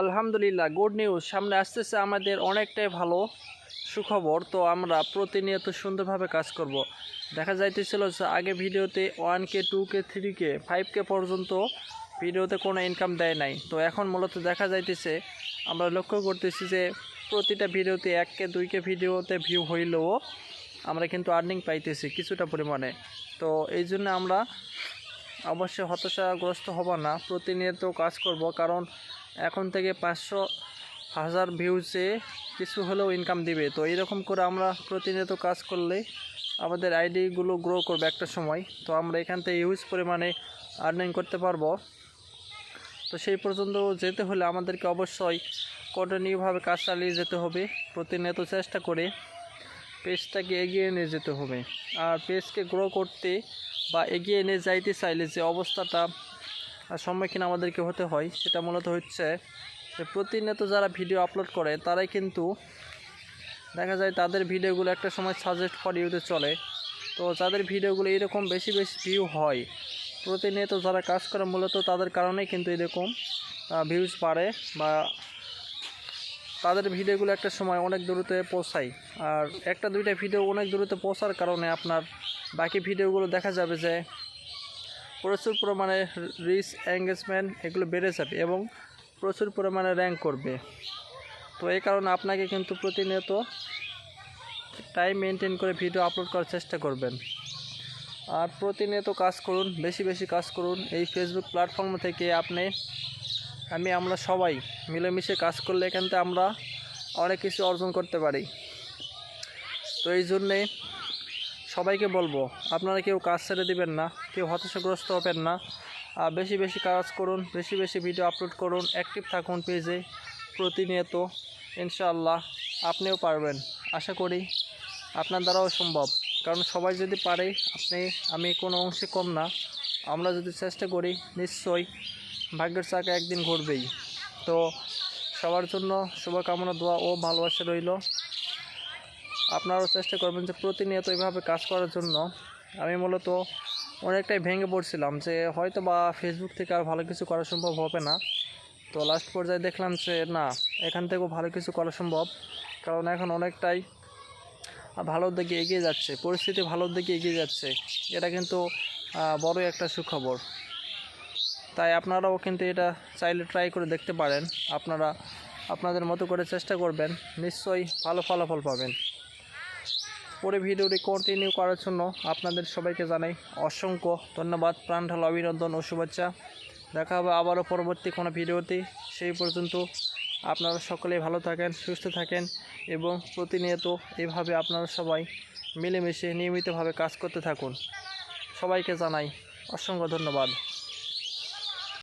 আলহামদুলিল্লাহ good news সামনে আসতেছে আমাদের অনেকটাই ভালো সুখবর। তো আমরা প্রতিনিয়ত সুন্দরভাবে কাজ করব। দেখা যাইতেছিল যে আগে ভিডিওতে one K two K three K five K পর্যন্ত ভিডিওতে কোনো ইনকাম দেয় নাই। তো এখন মূলত দেখা যাইতেছে, আমরা লক্ষ্য করতেছি যে প্রতিটা ভিডিওতে এক কে দুই কে ভিডিওতে ভিউ হইলেও আমরা কিন্তু আর্নিং পাইতেছি কিছুটা পরিমাণে। তো এই জন্য আমরা অবশ্যই হতাশাগ্রস্ত হব না। প্রতিনিয়ত কাজ করব, কারণ এখন থেকে পাঁচশো হাজার ভিউজে কিছু হলেও ইনকাম দিবে। তো এইরকম করে আমরা প্রতিনিয়ত কাজ করলে আমাদের আইডিগুলো গ্রো করবে একটা সময়। তো আমরা এখান থেকে ইউজ পরিমাণে আর্নিং করতে পারব। তো সেই পর্যন্ত যেতে হলে আমাদেরকে অবশ্যই কন্টিনিউভাবে কাজ চালিয়ে যেতে হবে। প্রতিনিয়ত চেষ্টা করে পেজটাকে এগিয়ে নিয়ে যেতে হবে। আর পেজকে গ্রো করতে বা এগিয়ে নিয়ে যাইতে চাইলে যে অবস্থাটা সম্মুখীন আমাদেরকে হতে হয়, সেটা মূলত হচ্ছে যে প্রতিনিয়ত যারা ভিডিও আপলোড করে, তারাই কিন্তু দেখা যায় তাদের ভিডিওগুলো একটা সময় সাজেস্ট ফর ইউতে চলে। তো যাদের ভিডিওগুলো এরকম বেশি বেশি ভিউ হয়, প্রতিনিয়ত যারা কাজ করে, মূলত তাদের কারণেই কিন্তু এরকম ভিউজ বাড়ে বা তাদের ভিডিওগুলো একটা সময় অনেক দূরত্বে পৌঁছায়। আর একটা দুইটা ভিডিও অনেক দূরত্বে পৌঁছার কারণে আপনার বাকি ভিডিওগুলো দেখা যাবে যে প্রচুর পরিমাণে রিচ এঙ্গেজমেন্ট এগুলো বেড়ে যাবে এবং প্রচুর পরিমাণে র্যাঙ্ক করবে। তো এই কারণে আপনাকে কিন্তু প্রতিনিয়ত টাইম মেনটেন করে ভিডিও আপলোড করার চেষ্টা করবেন। আর প্রতিনিয়ত কাজ করুন, বেশি বেশি কাজ করুন। এই ফেসবুক প্ল্যাটফর্ম থেকে আপনি আমি, আমরা সবাই মিলেমিশে কাজ করলে এখান থেকে আমরা অনেক কিছু অর্জন করতে পারি। তো এই জন্যে সবাইকে বলব, আপনারা কেউ কাজ ছেড়ে দিবেন না, কেউ হতাশাগ্রস্ত হবেন না। আর বেশি বেশি কাজ করুন, বেশি বেশি ভিডিও আপলোড করুন অ্যাক্টিভ থাকুন পেজে প্রতিনিয়ত, ইনশাআল্লাহ আপনিও পারবেন। আশা করি আপনার দ্বারাও সম্ভব। কারণ সবাই যদি পারে, আপনি, আমি কোনো অংশে কম না, আমরা যদি চেষ্টা করি, নিশ্চয়ই ভাগ্যের চাকা একদিন ঘুরবেই। তো সবার জন্য শুভকামনা, দোয়া ও ভালোবাসা রইল। আপনারাও চেষ্টা করবেন যে প্রতিনিয়ত এইভাবে কাজ করার জন্য। আমি মূলত অনেকটাই ভেঙে পড়ছিলাম যে হয়তো বা ফেসবুক থেকে আর ভালো কিছু করা সম্ভব হবে না। তো লাস্ট পর্যায়ে দেখলাম যে না, এখান থেকেও ভালো কিছু করা সম্ভব। কারণ এখন অনেকটাই ভালোর দিকে এগিয়ে যাচ্ছে, পরিস্থিতি ভালোর দিকে এগিয়ে যাচ্ছে। এটা কিন্তু বড়ই একটা সুখবর। তাই আপনারাও কিন্তু এটা চাইলে ট্রাই করে দেখতে পারেন। আপনারা আপনাদের মতো করে চেষ্টা করবেন, নিশ্চয়ই ভালো ফলাফল পাবেন। পরে ভিডিওটি কন্টিনিউ করার জন্য আপনাদের সবাইকে জানাই অসংখ্য ধন্যবাদ, প্রাণ ঢাল, অভিনন্দন ও শুভেচ্ছা। দেখা হবে আবারও পরবর্তী কোনো ভিডিওতে। সেই পর্যন্ত আপনারা সকলেই ভালো থাকেন, সুস্থ থাকেন এবং প্রতিনিয়ত এভাবে আপনারা সবাই মিলেমিশে নিয়মিতভাবে কাজ করতে থাকুন। সবাইকে জানাই অসংখ্য ধন্যবাদ।